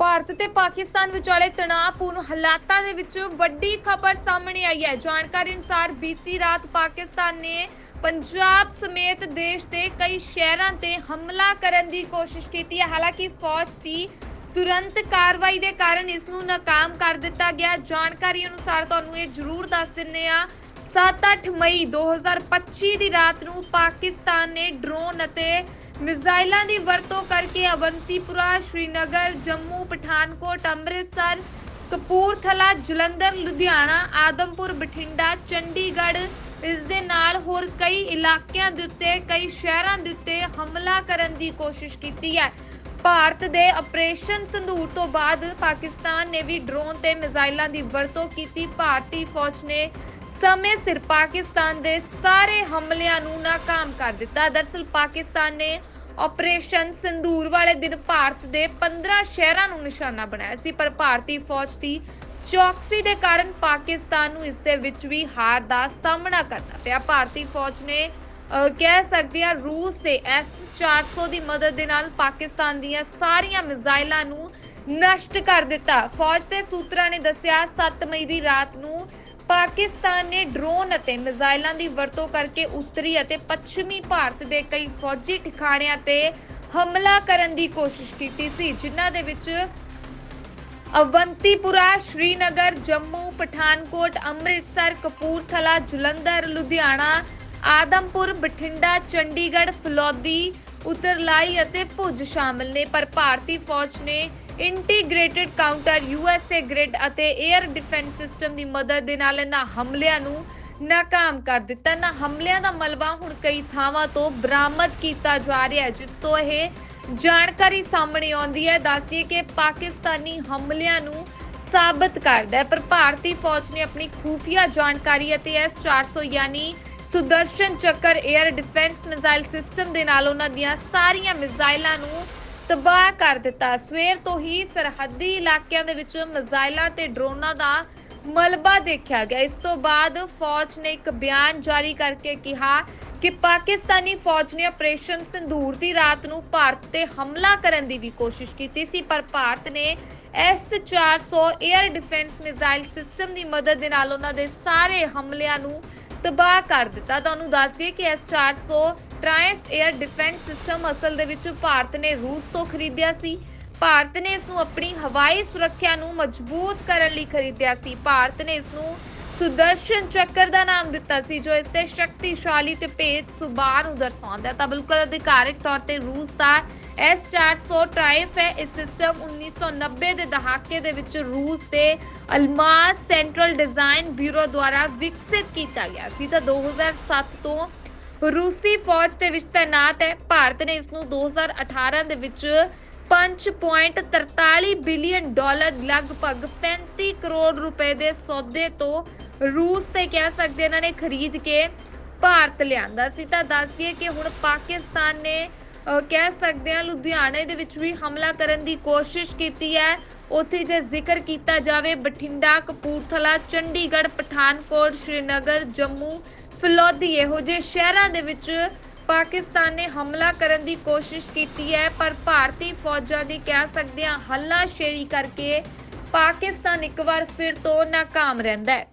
ਭਾਰਤ ਤੇ ਪਾਕਿਸਤਾਨ ਵਿਚਾਲੇ ਤਣਾਅਪੂਰਨ ਹਾਲਾਤਾਂ ਦੇ ਵਿੱਚ ਵੱਡੀ ਖਬਰ ਸਾਹਮਣੇ ਆਈ ਹੈ। ਜਾਣਕਾਰੀ ਅਨੁਸਾਰ ਬੀਤੀ ਰਾਤ ਪਾਕਿਸਤਾਨ ਨੇ ਪੰਜਾਬ ਸਮੇਤ ਦੇਸ਼ ਦੇ ਕਈ ਸ਼ਹਿਰਾਂ ਤੇ ਹਮਲਾ ਕਰਨ ਦੀ ਕੋਸ਼ਿਸ਼ ਕੀਤੀ ਹੈ। ਹਾਲਾਂਕਿ ਫੌਜ ਦੀ ਤੁਰੰਤ ਕਾਰਵਾਈ ਦੇ ਕਾਰਨ ਇਸ ਨੂੰ ਨਾਕਾਮ ਕਰ ਦਿੱਤਾ ਗਿਆ। ਜਾਣਕਾਰੀ ਅਨੁਸਾਰ ਤੁਹਾਨੂੰ ਇਹ ਜ਼ਰੂਰ ਦੱਸ ਦਿੰਨੇ ਆ 7-8 ਮਈ 2025 ਦੀ ਰਾਤ ਨੂੰ ਪਾਕਿਸਤਾਨ ਨੇ ਡਰੋਨ ਅਤੇ ਮਿਜ਼ਾਈਲਾਂ ਦੀ ਵਰਤੋਂ ਕਰਕੇ ਅਵੰਤੀਪੁਰਾ, ਸ਼੍ਰੀਨਗਰ, ਜੰਮੂ, ਪਠਾਨਕੋਟ, ਅੰਮ੍ਰਿਤਸਰ, ਕਪੂਰਥਲਾ, ਜਲੰਧਰ, ਲੁਧਿਆਣਾ, ਆਦਮਪੁਰ, ਬਠਿੰਡਾ, ਚੰਡੀਗੜ੍ਹ, ਇਸ ਦੇ ਨਾਲ ਹੋਰ ਕਈ ਇਲਾਕਿਆਂ ਦੇ ਉੱਤੇ, ਕਈ ਸ਼ਹਿਰਾਂ ਦੇ ਉੱਤੇ ਹਮਲਾ ਕਰਨ ਦੀ ਕੋਸ਼ਿਸ਼ ਕੀਤੀ ਹੈ। ਭਾਰਤ ਦੇ ਆਪਰੇਸ਼ਨ ਸੰਧੂਰ ਤੋਂ ਬਾਅਦ ਪਾਕਿਸਤਾਨ ਨੇ ਵੀ ਡਰੋਨ ਤੇ ਮਿਜ਼ਾਈਲਾਂ ਦੀ ਵਰਤੋਂ ਕੀਤੀ। ਭਾਰਤੀ ਫੌਜ ਨੇ ਸਮੇਂ ਸਿਰ ਪਾਕਿਸਤਾਨ ਦੇ ਸਾਰੇ ਹਮਲਿਆਂ ਨੂੰ ਨਾਕਾਮ ਕਰ ਦਿੱਤਾ। ਦਰਸਲ ਪਾਕਿਸਤਾਨ ਨੇ ਆਪਰੇਸ਼ਨ ਸੰਦੂਰ ਵਾਲੇ ਦਿਨ ਭਾਰਤ ਦੇ 15 ਸ਼ਹਿਰਾਂ ਨੂੰ ਨਿਸ਼ਾਨਾ ਬਣਾਇਆ ਸੀ, ਪਰ ਭਾਰਤੀ ਫੌਜ ਦੀ ਚੌਕਸੀ ਦੇ ਕਾਰਨ ਪਾਕਿਸਤਾਨ ਨੂੰ ਇਸ ਦੇ ਵਿੱਚ ਵੀ ਹਾਰ ਦਾ ਸਾਹਮਣਾ ਕਰਨਾ ਪਿਆ। ਭਾਰਤੀ ਫੌਜ ਨੇ ਕਹਿ ਸਕਦੇ ਆ ਰੂਸ ਦੇ S400 ਦੀ ਮਦਦ ਦੇ ਨਾਲ ਪਾਕਿਸਤਾਨ ਦੀਆਂ ਸਾਰੀਆਂ ਮਿਜ਼ਾਈਲਾਂ ਨੂੰ ਨਸ਼ਟ ਕਰ ਦਿੱਤਾ। ਫੌਜ ਦੇ ਸੂਤਰਾਂ ਨੇ ਦੱਸਿਆ 7 ਮਈ ਦੀ ਰਾਤ ਨੂੰ ਪਾਕਿਸਤਾਨ ਨੇ ਡਰੋਨ ਅਤੇ ਮਿਜ਼ਾਈਲਾਂ ਦੀ ਵਰਤੋਂ ਕਰਕੇ ਉੱਤਰੀ ਅਤੇ ਪੱਛਮੀ ਭਾਰਤ ਦੇ ਕਈ ਫੌਜੀ ਠਿਕਾਣਿਆਂ ਤੇ ਹਮਲਾ ਕਰਨ ਦੀ ਕੋਸ਼ਿਸ਼ ਕੀਤੀ ਸੀ, ਜਿਨ੍ਹਾਂ ਦੇ ਵਿੱਚ ਅਵੰਤੀਪੁਰਾ, ਸ਼੍ਰੀਨਗਰ, ਜੰਮੂ, ਪਠਾਨਕੋਟ, ਅੰਮ੍ਰਿਤਸਰ, ਕਪੂਰਥਲਾ, ਜਲੰਧਰ, ਲੁਧਿਆਣਾ, ਆਦਮਪੁਰ, ਬਠਿੰਡਾ, ਚੰਡੀਗੜ੍ਹ, ਫਲੌਦੀ, ਉਤਰਲਾਈ ਅਤੇ ਭੁਜ ਸ਼ਾਮਲ ਨੇ। ਪਰ ਭਾਰਤੀ ਫੌਜ ਨੇ ਇੰਟੀਗ੍ਰੇਟਿਡ ਕਾਊਂਟਰ ਯੂਐਸਏ ਗ੍ਰਿਡ ਅਤੇ 에ਅਰ ਡਿਫੈਂਸ ਸਿਸਟਮ ਦੀ ਮਦਦ ਦੇ ਨਾਲ ਇਹਨਾਂ ਹਮਲਿਆਂ ਨੂੰ ਨਾਕਾਮ ਕਰ ਦਿੱਤਾ। ਨਾ ਹਮਲਿਆਂ ਦਾ ਮਲਬਾ ਹੁਣ ਕਈ ਥਾਵਾਂ ਤੋਂ ਬਰਾਮਦ ਕੀਤਾ ਜਾ ਰਿਹਾ ਹੈ ਜਿਸ ਤੋਂ ਇਹ ਜਾਣਕਾਰੀ ਸਾਹਮਣੇ ਆਉਂਦੀ ਹੈ। ਦੱਸਦੀ ਕਿ ਪਾਕਿਸਤਾਨੀ ਹਮਲਿਆਂ ਨੂੰ ਸਾਬਤ ਕਰਦਾ ਹੈ। ਪਰ ਭਾਰਤੀ ਫੌਜ ਨੇ ਆਪਣੀ ਖੂਫੀਆ ਜਾਣਕਾਰੀ ਅਤੇ S400 ਯਾਨੀ ਸੁਦਰਸ਼ਨ ਚੱਕਰ 에ਅਰ ਡਿਫੈਂਸ ਮਿਜ਼ਾਈਲ ਸਿਸਟਮ ਦੇ ਨਾਲ ਉਹਨਾਂ ਦੀਆਂ ਸਾਰੀਆਂ ਮਿਜ਼ਾਈਲਾਂ ਨੂੰ ਤਬਾਹ ਕਰ ਦਿੱਤਾ। ਸਵੇਰ ਤੋਂ ਹੀ ਸਰਹੱਦੀ ਇਲਾਕਿਆਂ ਦੇ ਵਿੱਚ ਮਿਜ਼ਾਈਲਾਂ ਤੇ ਡਰੋਨਾਂ ਦਾ ਮਲਬਾ ਦੇਖਿਆ ਗਿਆ। ਇਸ ਤੋਂ ਬਾਅਦ ਫੌਜ ਨੇ ਇੱਕ ਬਿਆਨ ਜਾਰੀ ਕਰਕੇ ਕਿਹਾ ਕਿ ਪਾਕਿਸਤਾਨੀ ਫੌਜ ਨੇ ਆਪਰੇਸ਼ਨ ਸਿੰਦੂਰ ਦੀ ਰਾਤ ਨੂੰ ਭਾਰਤ ਤੇ ਹਮਲਾ ਕਰਨ ਦੀ ਵੀ ਕੋਸ਼ਿਸ਼ ਕੀਤੀ ਸੀ, ਪਰ ਭਾਰਤ ਨੇ S400 air defence missile system ਦੀ ਮਦਦ ਦੇ ਨਾਲ ਉਹਨਾਂ ਦੇ ਸਾਰੇ ਹਮਲਿਆਂ ਨੂੰ ਤਬਾਹ ਕਰ ਦਿੱਤਾ। ਤੁਹਾਨੂੰ ਦੱਸ ਦਈਏ ਕਿ S400 ਟ੍ਰਾਇੰਫ 에ਅਰ ਡਿਫੈਂਸ ਸਿਸਟਮ ਅਸਲ ਦੇ ਵਿੱਚ ਭਾਰਤ ਨੇ ਰੂਸ ਤੋਂ ਖਰੀਦਿਆ ਸੀ। ਭਾਰਤ ਨੇ ਇਸ ਨੂੰ ਆਪਣੀ ਹਵਾਈ ਸੁਰੱਖਿਆ ਨੂੰ ਮਜ਼ਬੂਤ ਕਰਨ ਲਈ ਖਰੀਦਿਆ ਸੀ। ਭਾਰਤ ਨੇ ਇਸ ਨੂੰ ਸੁਦਰਸ਼ਨ ਚੱਕਰ ਦਾ ਨਾਮ ਦਿੱਤਾ ਸੀ, ਜੋ ਇਸ ਦੇ ਸ਼ਕਤੀਸ਼ਾਲੀ ਤੇ ਭੇਦ ਸੁਭਾਅ ਨੂੰ ਦਰਸਾਉਂਦਾ ਹੈ। ਤਾਂ ਬਿਲਕੁਲ ਅਧਿਕਾਰਿਕ ਤੌਰ ਤੇ ਰੂਸ ਦਾ S400 ਟ੍ਰਾਇਫ ਹੈ। ਇਹ ਸਿਸਟਮ 1990 ਦੇ ਦਹਾਕੇ ਦੇ ਵਿੱਚ ਰੂਸ ਦੇ ਅਲਮਾਸ ਸੈਂਟਰਲ ਡਿਜ਼ਾਈਨ ਬਿਊਰੋ ਦੁਆਰਾ ਵਿਕਸਿਤ ਕੀਤਾ ਗਿਆ ਸੀ। ਤਾਂ 2007 ਤੋਂ ਰੂਸੀ ਫੌਜ ਦੇ ਵਿੱਚ ਤਾਇਨਾਤ ਹੈ। ਭਾਰਤ ਨੇ ਇਸ ਨੂੰ 2018 ਦੇ ਵਿੱਚ 5.43 ਬਿਲੀਅਨ ਡਾਲਰ, ਲਗਭਗ 35 ਕਰੋੜ ਰੁਪਏ ਦੇ ਸੌਦੇ ਤੋਂ ਰੂਸ ਤੇ ਕਹਿ ਸਕਦੇ ਇਹਨਾਂ ਨੇ ਖਰੀਦ ਕੇ ਭਾਰਤ ਲਿਆਂਦਾ ਸੀ। ਤਾਂ ਦੱਸ ਦਈਏ ਕਿ ਹੁਣ ਪਾਕਿਸਤਾਨ ਨੇ ਕਹਿ ਸਕਦੇ ਹਾਂ ਲੁਧਿਆਣੇ ਦੇ ਵਿੱਚ ਵੀ ਹਮਲਾ ਕਰਨ ਦੀ ਕੋਸ਼ਿਸ਼ ਕੀਤੀ ਹੈ। ਉੱਥੇ ਜੇ ਜ਼ਿਕਰ ਕੀਤਾ ਜਾਵੇ, ਬਠਿੰਡਾ, ਕਪੂਰਥਲਾ, ਚੰਡੀਗੜ੍ਹ, ਪਠਾਨਕੋਟ, ਸ਼੍ਰੀਨਗਰ, ਜੰਮੂ ਫਲੌਦੀ ਇਹੋ ਜਿਹੇ ਸ਼ਹਿਰਾਂ ਦੇ ਵਿੱਚ ਪਾਕਿਸਤਾਨ ਨੇ ਹਮਲਾ ਕਰਨ ਦੀ ਕੋਸ਼ਿਸ਼ ਕੀਤੀ ਹੈ, ਪਰ ਭਾਰਤੀ ਫੌਜਾਂ ਦੀ ਕਹਿ ਸਕਦੇ ਹਾਂ ਹੱਲਾਸ਼ੇਰੀ ਕਰਕੇ ਪਾਕਿਸਤਾਨ ਇੱਕ ਵਾਰ ਫਿਰ ਤੋਂ ਨਾਕਾਮ ਰਹਿੰਦਾ ਹੈ।